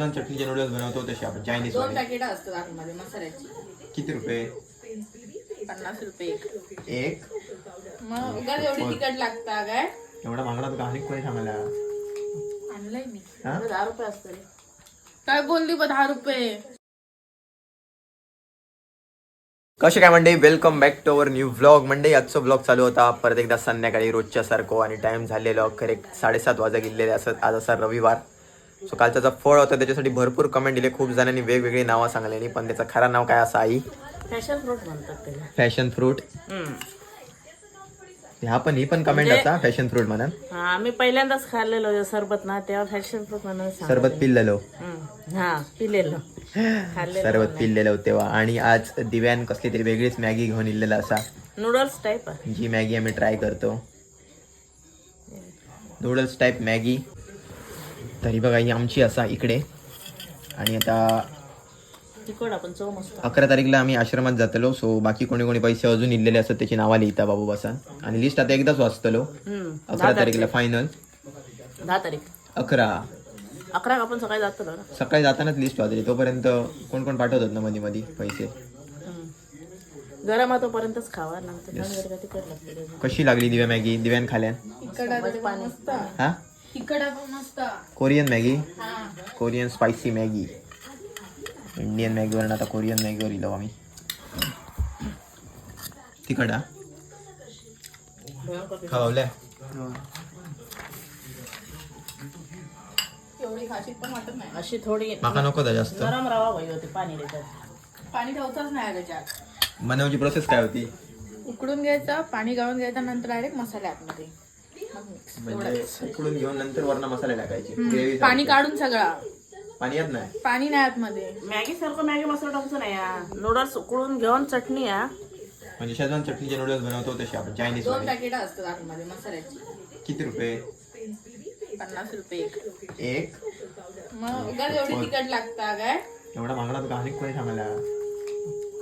दोन चटणीचे नूडल्स बनवतो तसे आपण चायनीज दोन वाले पॅकेट असतात आतमध्ये मसाल्याची. किती रुपये? पन्नास रुपये एक. एक? मग उगाच एवढी तिखट लागता काय? एवढा मागला तुला आणि कोणी सांगायला आणलंय मी. हा? दहा रुपये असते काय बोलली बा दहा रुपये? कसे काय मंडळी? Welcome back to our new vlog मंडळी आजचा व्लॉग चालू होता. परत एकदा संध्याकाळी रोजच्या सारखं आणि टाइम झालेलं. करेक्ट साडेसात वाजा गेलेले असं आज असा रविवार. सो कालचा जो फळ होता त्याच्यासाठी भरपूर कमेंट दिले. खूप जणांनी वेगवेगळी नावं सांगलेली पण त्याचं खरं नाव काय असं आई? फॅशन फ्रूट म्हणतात त्याला. फॅशन फ्रूट ह्या पण ही पण कमेंट असा फॅशन फ्रूट म्हणून? हा मी पहिल्यांदाच खाल्लेलो सरबत ना तेव्हा फॅशन फ्रूट म्हणून सरबत पिल्लेलो. हा पिलेलो सरबत पिल्लेलो तेव्हा आणि आज दिव्यान कसली तरी वेगळीच मॅगी घेऊन इलेला असा. नूडल्स टाईप जी मॅगी आम्ही ट्राय करतो. Noodles type Maggi. तरी बघा ही आमची असा इकडे. आणि आता अकरा तारीखला आम्ही आश्रमात जातलो. सो बाकी कोणी कोणी पैसे अजून इलेले असतात त्याची नावा लिहिता बाबू बसा आणि लिस्ट आता एकदाच वाचतलो. अकरा तारीखला फायनल दहा तारीख. अकरा. अकरा आपण सकाळी जातो ना? सकाळी जातानाच लिस्ट वाचली. तोपर्यंत कोण कोण पाठवतात ना मध्ये मध्ये पैसे. गरम तोपर्यंतच खावा नंतर कशी लागली दिव्या मॅगी? दिव्यान खाल्यान हा? तिखट मस्त. Korean Maggi Korean spicy Maggi Indian मॅगीवर आता कोरियन मॅगीवर इलो आम्ही. तिखट हा खावल्या. एवढी खाशीत पण वाटत नाही. अशी थोडी माका नको दा जास्त. गरम रवा होते पाणी त्याच्यात. पाणी ठेवताच नाही त्याच्यात बनवायची प्रोसेस काय होती? उकडून घ्यायचं पाणी गाळून घ्यायचं नंतर डायरेक्ट मसाले आतमध्ये. म्हणजे उकडून घेऊन नंतर वरण मसाले टाकायचे. पाणी. काढून सगळा. पाणी येत नाही. पाणी नाही आतमध्ये मॅगी सारखं मॅगी मसाला टाकूचं नाही नूडल्स उकडून घेऊन चटणी या. म्हणजे शेजवान चटणीचे नूडल्स बनवतो तसे आपण चायनीज दोन पॅकेट असतात आतमध्ये मसाल्याची. किती रुपये? पन्नास रुपये एक. एक? मग उगाच एवढी तिखट लागता काय एवढा कोणी सांगायला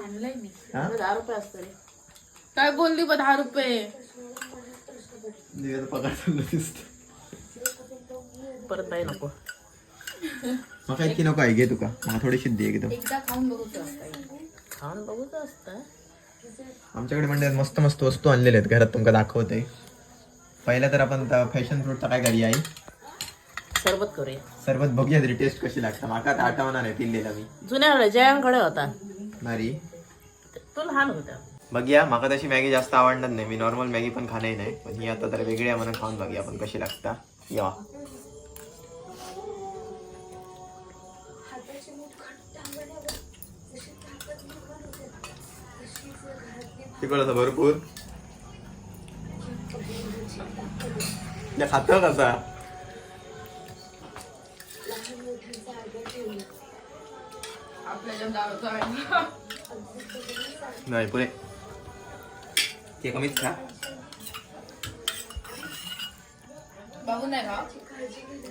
आणलंय मी. हा? दहा रुपये असते काय बोलली बा दहा रुपये? पगार चालला दिसतो. परत बाई नको. मग इतकी नको आहे घे तुका मला थोडीशी दे एकदम. एकदा खाऊन बघूच खाऊन बघूच असतं. आमच्याकडे म्हणजे मस्त मस्त वस्तू आणलेल्या आहेत. घरात तुमका दाखवते पहिला तर आपण फॅशन फ्रूटचा काय करूया आई सरबत करूया. सरबत बघूया तरी टेस्ट कशी लागता. माका आता आठवणार नाही पिल्लेला मी. जुन्या वेळेला जयांकडे होता. भारी. तो लहान होता. बघूया. माका तशी मॅगी जास्त आवडणार नाही. मी नॉर्मल मॅगी पण खाणे नाही. पण ही आता तर वेगळी आहे म्हणून खाऊन बघूया आपण कशी लागता. या. तिकड असं भरपूर. खात कसा? आपल्या नाही पुरे. ते कमीच खा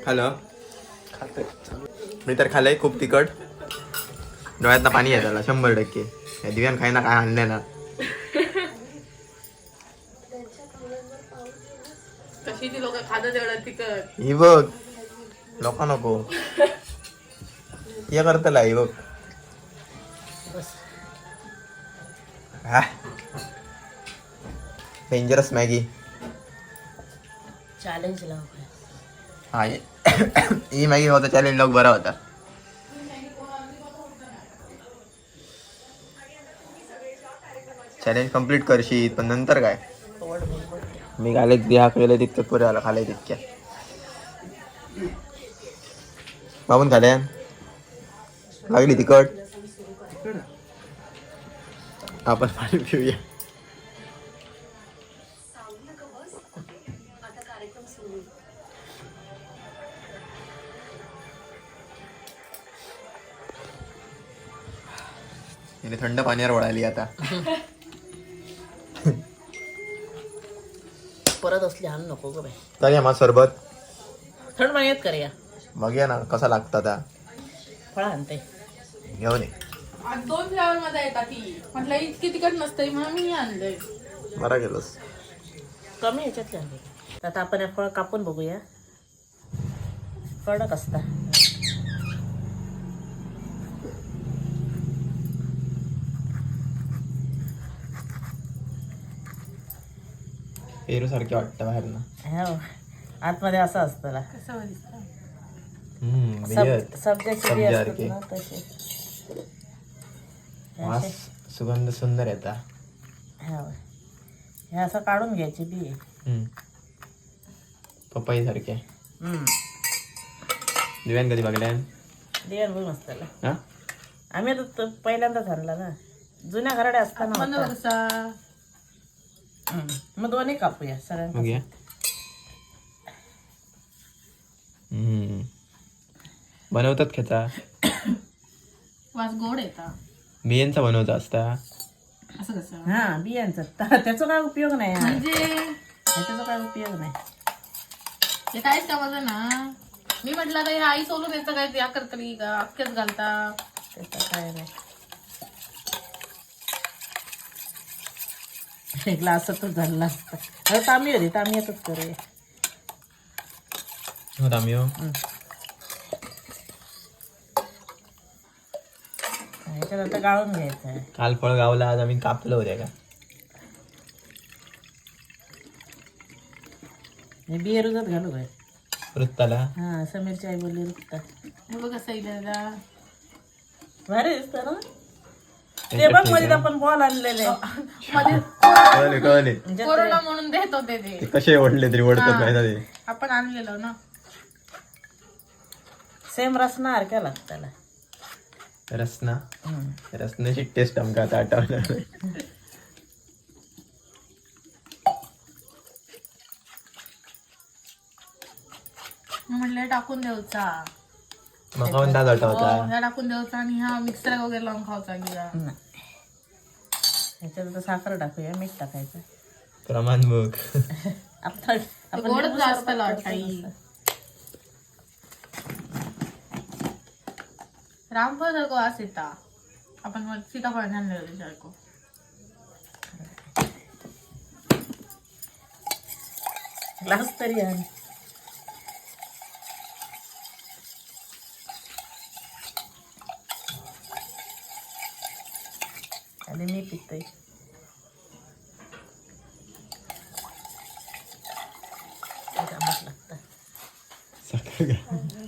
खालं खातोय मी तर खाल्लंय खूप तिखट. डोळ्यातनं पाणी आहे त्याला शंभर टक्के. या दिव्यान खायना काय आणलं ना. ही बघ. लोक नको. हे करतला ही बघ. डेंजरस मॅगी चॅलेंज लाव हा हे- ही मॅगी होता चॅलेंज लॉक बरा होता। चॅलेंज कंप्लीट करशील पण नंतर काय? मी घाले द्या केलं तितकं पुरे आला खाले तितक्या बाबून खाल्या लागली तिखट आपण पाणी पिऊया. हिने थंड पाण्यावर वळाली आता. परत असली हान नको ग बाई. करूया मग सरबत. थंड पाण्यात करूया बघूया ना कसा लागता आता? फळ आणते. घेऊन ये. दोन फ्लेवर मध्ये येतात ती म्हटलं इतकी तिखट नसते म्हणून मी आणलंय. बरा गेलोस. कमी ह्याच्यातले आणले. आता आपण हे फळ कापून बघूया. कडक असता पेरू सारखे वाटतं बाहेर ना हो आतमध्ये असं असतं ना. हम्म, सब- बियर. सब्जाची बी असतात सब्जासारखे. ना तसे. वास सुगंध सुंदर येता. हो. हे असं काढून घ्यायची बी. पपई सारखे दिव्यान कधी बघल्यान बियर बघ मस्त त्याला हा? आम्ही आता तो पहिल्यांदाच आणला ना. जुन्या घराडे असताना होता. मग दोन्ही कापूया सगळ्यांना मग या. हम्म. बनवतात खेचा वास गोड येता. बियांचा बनवता असता. असं कसं? हा बियांचा. ता- त्याचा काय उपयोग नाही हा. म्हणजे? त्याचा काय उपयोग नाही. ते काहीच कामाचं ना. मी म्हटलं आता हे आई सोलून येतं काय? या करतली का अख्खेच घालता? त्याचा काय नाही. ग्लासातच झाला असता अरे तांबी होती येतच करूया हो हो. ह्याच्यात आता गाळून घ्यायचं आहे. काल फळ गावला आज आम्ही कापलं होत्या का? हे बिये रुजत घालू काय वृत्ताला? हा समीरची आई बोलली हे बघ कसं येईल. भारी दिसतं ना? ते बघमध्ये आपण बॉल आणलेले. मध्ये कळले कळले. कोरोना म्हणून देत होते ते. ते कसे ओढले तरी ओढतात ते आपण आणलेलो ना. सेम रसना हरक्या लागत त्याला रसना. रसण्याची टेस्ट आमका आता आठवणार नाही. मी म्हटलं टाकून द्यायचा मका पण ताज आठवता हो, ह्या टाकून द्यायचा आणि हा मिक्सर वगैरे लावून खायचा गिरा. नाही. ह्याच्यात आता साखर टाकूया मीठ टाकायचं. प्रमाण बघ आता आपण गोडच लिंबू जास्त सरबत लावत करतो आई. तसं. रामफळ सारखं वास येता. आपण मग सीताफळ आणलेलं सारखं. ग्लास तरी आण. आणि मी पितोय. आंबट लागतं साखर घाल.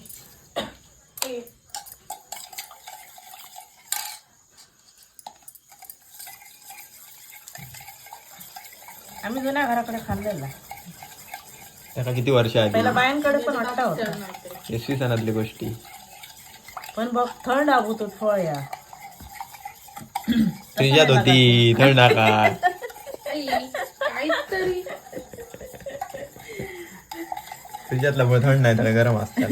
आम्ही जुन्या घराकडे खाल्लेला. त्याला किती वर्ष आधी? पहिला बायांकडे पण वाटता होता. इसवी सणातली गोष्टी. पण बघ थंड तो फळ या. तुझ्यात होती थंड नाका. तुझ्यातला पण थंड नाही त्याला गरम असतात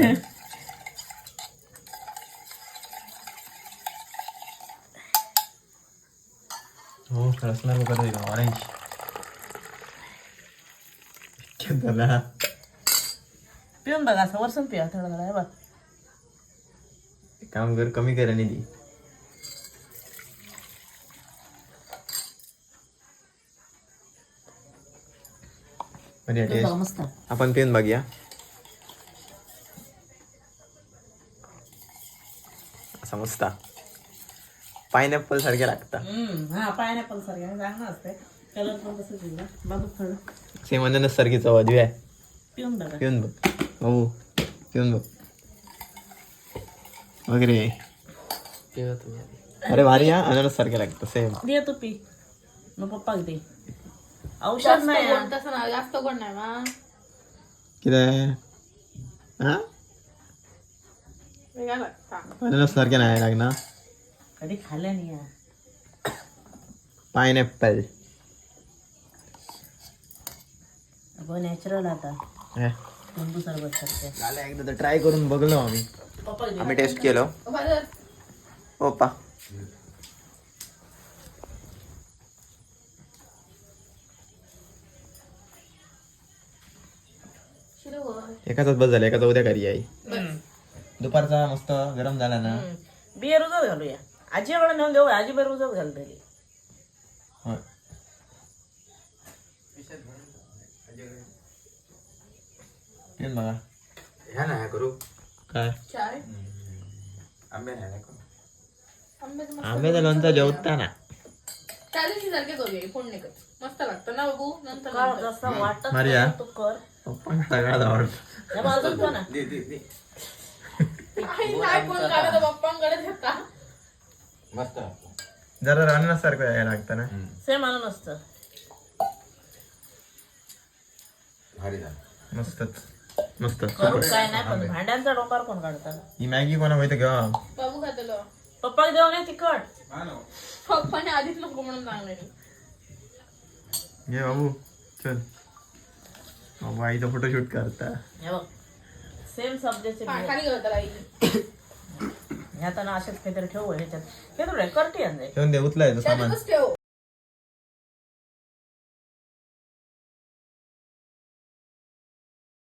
हो रसना बघत ऑरेंज त्याला पिऊन बघा असं वरसून पिया थोडं थोडं बघ. काम कर कमी कर आणि आपण पिऊन बघूया. असा मस्त. पायनॅपल सारखे लागता हम्म, हा पायनॅपल सारखे. चांगलं असते कलर पण तसं दिला बाबू थोडं सेम अननस सारखी चव दिव्या. पिऊन बघा. पिऊन बघ. हो पिऊन बघ. वगैरे. अरे भारी हा. अननस सारखे लागतं सेम दे तू पी. मग पप्पा दे. औषध नाही हा. गोड तसं ना जास्त गोड नाही मा. किती हा? वेगळा लागता सारखे नाही लागणार. कधी खाल्ल्या नाही या पायनॅपल. अगं नॅचरल आता. लिंबू सरबत सारखे. झालं एकदा तर ट्राय करून बघलो आम्ही. पप्पा दे आम्ही टेस्ट केलो. बरं ओपा एकाचाच बस झाला एकाचा उद्या करी आई दुपारचा मस्त गरम झाला ना. बियर रुजत घालूया आजीकडे नेऊन देऊ आजी बियर होय. बघा. ह्या करू. काय? चाय. आंबे नाही करू. आंब्याचं लोणचा जेवता ना. सारखे करूया मस्त लागतं ना बघू नंतर वाटत मारिया. तू कर. पप्पा सगळ्यात आवडतं. बघ, अजून पण आहे. आई, नाही कोण काढत पप्पांकडे देता मस्त जरा राहण्यासारखं यायला लागतं ना? सेम आणून असतं भारी झालं. मस्तच. मस्त. करून काय नाही पण भांड्यांचा कोण काढतात ही मॅगी कोणा माहिती बाबू खातलो पप्पा देऊन ये तिखट. पप्पाने आधीच नको म्हणून सांगलेली घे बाबू चल. बाबू आईचा फोटोशूट करता. हे बघ. सेम हा, आई ह्यात ना असेच काहीतरी ठेवू ह्याच्यात. हे थोडं करते ठेवून दे उचलायचं सामान. ठेव.